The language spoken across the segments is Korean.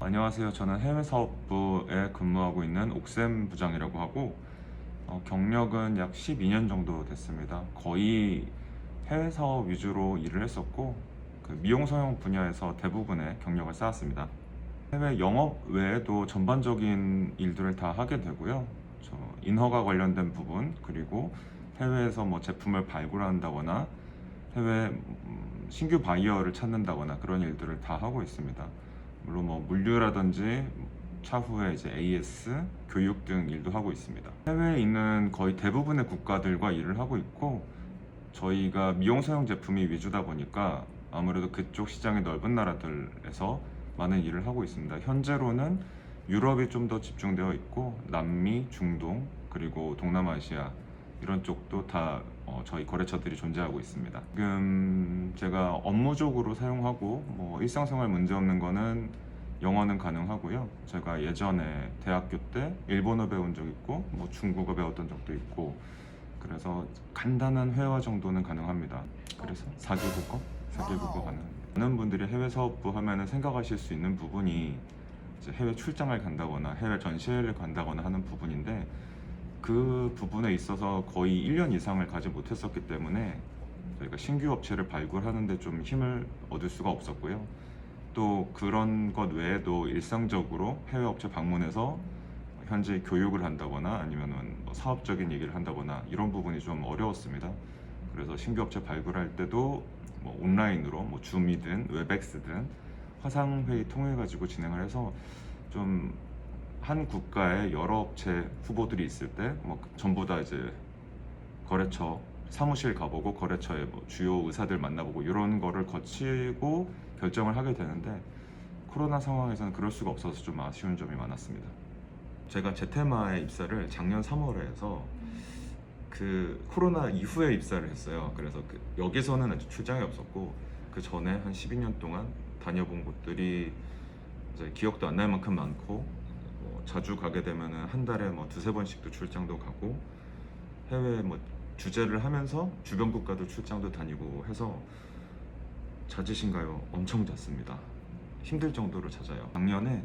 안녕하세요. 저는 해외 사업부에 근무하고 있는 옥샘 부장이라고 하고 어, 경력은 약 12년 정도 됐습니다. 거의 해외 사업 위주로 일을 했었고 그 미용 성형 분야에서 대부분의 경력을 쌓았습니다. 해외 영업 외에도 전반적인 일들을 다 하게 되고요. 저 인허가 관련된 부분 그리고 해외에서 뭐 제품을 발굴한다거나 해외 음, 신규 바이어를 찾는다거나 그런 일들을 다 하고 있습니다. 물론 뭐 물류라든지 차후에 이제 AS, 교육 등 일도 하고 있습니다. 해외에 있는 거의 대부분의 국가들과 일을 하고 있고 저희가 미용 성형 제품이 위주다 보니까 아무래도 그쪽 시장이 넓은 나라들에서 많은 일을 하고 있습니다. 현재로는 유럽이 좀 더 집중되어 있고 남미, 중동 그리고 동남아시아 이런 쪽도 다 어, 저희 거래처들이 존재하고 있습니다. 지금 제가 업무적으로 사용하고 뭐 일상생활 문제 없는 거는 영어는 가능하고요. 제가 예전에 대학교 때 일본어 배운 적 있고 뭐 중국어 배웠던 적도 있고 그래서 간단한 회화 정도는 가능합니다. 그래서 4개 국어, 4개 국어 가능합니다. 많은 분들이 해외 사업부 하면은 생각하실 수 있는 부분이 해외 출장을 간다거나 해외 전시회를 간다거나 하는 부분인데 그 부분에 있어서 거의 1년 이상을 가지 못했었기 때문에 저희가 신규 업체를 발굴하는데 좀 힘을 얻을 수가 없었고요. 또 그런 것 외에도 일상적으로 해외 업체 방문해서 현재 교육을 한다거나 아니면은 뭐 사업적인 얘기를 한다거나 이런 부분이 좀 어려웠습니다. 그래서 신규 업체 발굴할 때도 뭐 온라인으로 뭐 줌이든 웹엑스든 화상 회의 통해 가지고 진행을 해서 좀 한 국가에 여러 업체 후보들이 있을 때 뭐 전부 다 이제 거래처 사무실 가보고 거래처의 뭐 주요 의사들 만나보고 이런 거를 거치고 결정을 하게 되는데 코로나 상황에서는 그럴 수가 없어서 좀 아쉬운 점이 많았습니다. 제가 제테마에 입사를 작년 3월에 해서 그 코로나 이후에 입사를 했어요. 그래서 그 여기서는 아직 출장이 없었고 그 전에 한 12년 동안 다녀본 곳들이 기억도 안 날 만큼 많고 뭐 자주 가게 되면은 한 달에 뭐 두세 번씩도 출장도 가고 해외 뭐 주재를 하면서 주변 국가도 출장도 다니고 해서 잦으신가요? 엄청 잦습니다. 힘들 정도로 잦아요. 작년에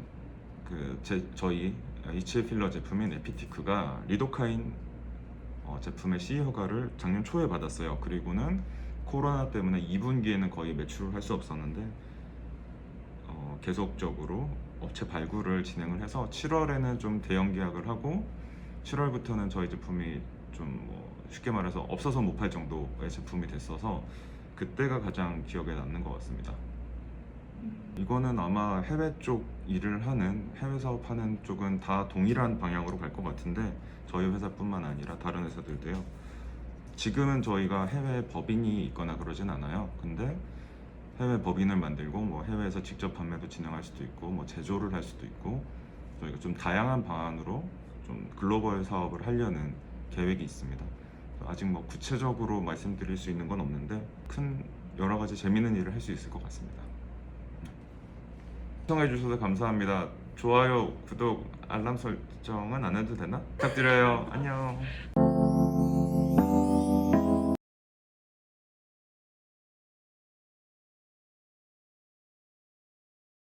그 제, 저희 HA 필러 제품인 에피티크가 리도카인 어, 제품의 CE 허가를 작년 초에 받았어요. 그리고는 코로나 때문에 2분기에는 거의 매출을 할 수 없었는데 어, 계속적으로 업체 발굴을 진행을 해서 7월에는 좀 대형 계약을 하고 7월부터는 저희 제품이 좀 뭐 쉽게 말해서 없어서 못 팔 정도의 제품이 됐어서 그때가 가장 기억에 남는 것 같습니다. 이거는 아마 해외 쪽 일을 하는 해외 사업하는 쪽은 다 동일한 방향으로 갈 것 같은데 저희 회사뿐만 아니라 다른 회사들도요. 지금은 저희가 해외 법인이 있거나 그러진 않아요. 근데 해외 법인을 만들고 뭐 해외에서 직접 판매도 진행할 수도 있고 뭐 제조를 할 수도 있고 저희가 좀 다양한 방안으로 좀 글로벌 사업을 하려는 계획이 있습니다. 아직 뭐 구체적으로 말씀드릴 수 있는 건 없는데 큰 여러 가지 재밌는 일을 할 수 있을 것 같습니다. 시청해 주셔서 감사합니다. 좋아요, 구독, 알람 설정은 안 해도 되나? 부탁드려요. 안녕.